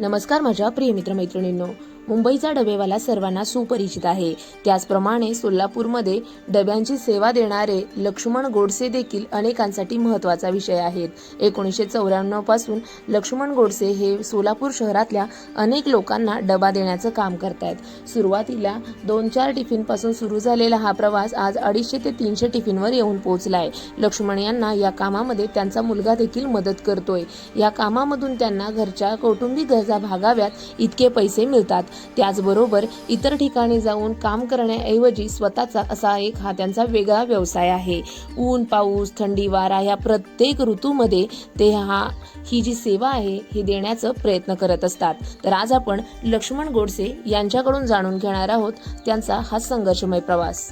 नमस्कार माझ्या प्रिय मित्रमैत्रिणींनो. मुंबईचा डबेवाला सर्वांना सुपरिचित आहे. त्याचप्रमाणे सोलापूरमध्ये डब्यांची सेवा देणारे लक्ष्मण गोडसे देखील अनेकांसाठी महत्त्वाचा विषय आहेत. एकोणीसशे चौऱ्याण्णवपासून लक्ष्मण गोडसे हे सोलापूर शहरातल्या अनेक लोकांना डबा देण्याचं काम करतायत. सुरुवातीला दोन चार टिफिनपासून सुरू झालेला हा प्रवास आज अडीचशे ते तीनशे टिफिनवर येऊन पोहोचला आहे लक्ष्मण यांना या कामामध्ये त्यांचा मुलगा देखील मदत करतोय. या कामामधून त्यांना घरच्या कौटुंबिक गरजा भागाव्यात इतके पैसे मिळतात. त्याचबरोबर इतर ठिकाणी जाऊन काम करण्याऐवजी स्वतःचा असा एक हा त्यांचा वेगळा व्यवसाय आहे. ऊन पाऊस थंडी वारा या प्रत्येक ऋतूमध्ये ते हा ही जी सेवा आहे ही देण्याचा प्रयत्न करत असतात. तर आज आपण लक्ष्मण गोडसे यांच्याकडून जाणून घेणार आहोत त्यांचा हा संघर्षमय प्रवास.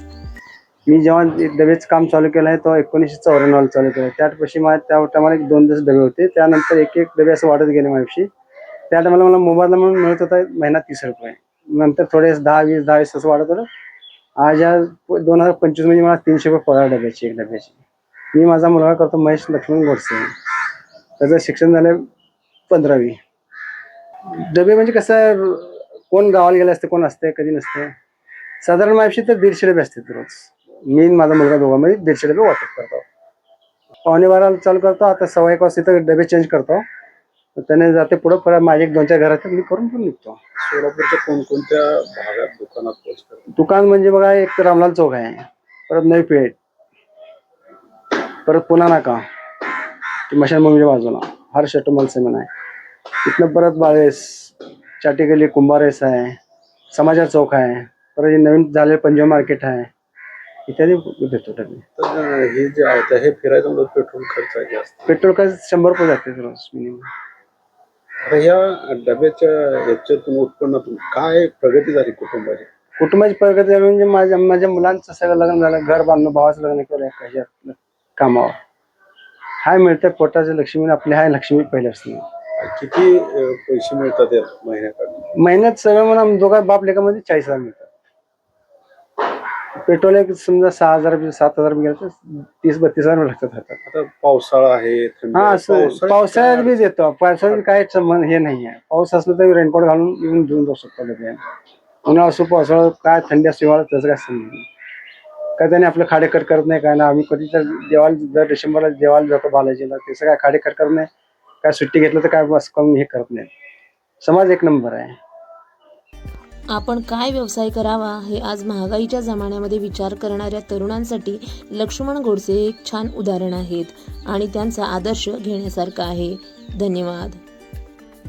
मी जेव्हा डबेच काम चालू केलं आहे तो एकोणीसशे चौऱ्याण्णवला चालू केलं त्यापाशी मला त्या टायमाला एक दोन दिवस डबे होते. त्यानंतर एक एक डबे असं वाढत गेले माझ्याशी त्या टायमाला मला मोबाईलला म्हणून मिळत होता महिना तीस रुपये. नंतर थोडे दहा वीस दहा वीस असं वाढत होतं. आज या दोन हजार पंचवीसमध्ये मला तीनशे रुपये पगार डब्याची एक डब्याची. मी माझा मुलगा करतो महेश लक्ष्मण गोडसे. त्याचं शिक्षण झालं पंधरावी. डबे म्हणजे कसं कोण गावाला गेले असते कोण असते कधी नसते साधारण माझ्याशी तर दीडशे डबे असतात रोज. मी माझा मुलगा दोघांमध्ये दीडशे डबे वाटप करतो. पावणे बाराला चालू करतो आता सव्वा एक वाजता इथं डबे चेंज करतो. त्याने जाते पुढं परत माझे एक दोन चार घरात मी करून पण निघतो. सोलापूरच्या कोणकोणत्या भागात दुकानात पोहोचतात दुकान म्हणजे बघा एक तर रामलाल चौक आहे. परत नवी पेठ. परत पुन्हा नाका. मशानभूमीच्या बाजूला. हर्ष ऑटोमॉल सेवन आहे. इथनं परत बाळेस चाटी गली कुंभारेस आहे. समाचार चौक आहे. परत हे नवीन झालेलं पंजाब मार्केट आहे. इत्यादी तर हे जे आहे ते हे फिरायचं पेट्रोल खर्च पेट्रोल काय शंभर रुपये जाते रोज मिनिमम. आता ह्या डब्याच्या याच्यातून उत्पन्नातून काय प्रगती झाली कुटुंबाची? कुटुंबाची प्रगती झाली म्हणजे माझ्या माझ्या मुलांचं सगळं लग्न झालं घर बांधलं भावाचं लग्न केलं कशात कामावर. हाय मिळतं पोटाचं लक्ष्मी आपली हाय लक्ष्मी पहिले असते किती अं, पैसे मिळतात या महिन्याकडे महिन्यात सगळं मला दोघा बाप लेखामध्ये चाळीस हजार मिळतात. पेट्रोल एक समजा सहा हजार सात हजार गेलं तर तीस बत्तीस हजार लागतात हातात आता पावसाळा आहे थंडी हा आहे. असं पावसाळ्यात पावसाळ्यात बी देतो. पावसाळ्यात काय संबंध हे नाही आहे. पाऊस असलं तर रेनकोट घालून येऊन घेऊन जाऊ शकतो उन्हाळा असो पावसाळा काय थंडी असो हिवाळा त्याचं काय संबंध नाही. काय त्याने आपलं खाडेकट करत नाही काय ना आम्ही कधी तर देवाला दर डिसेंबरला देवाला जातो बालाजीला. त्याचं काय खाडेकट करत नाही. काय सुट्टी घेतलं तर काय बस कमी हे करत नाही. समाज एक नंबर आहे. आपण काय व्यवसाय करावा हे आज महागाईच्या जमान्यामध्ये विचार करणाऱ्या तरुणांसाठी लक्ष्मण गोडसे हे एक छान उदाहरण आहेत आणि त्यांचा आदर्श घेण्यासारखा आहे. धन्यवाद.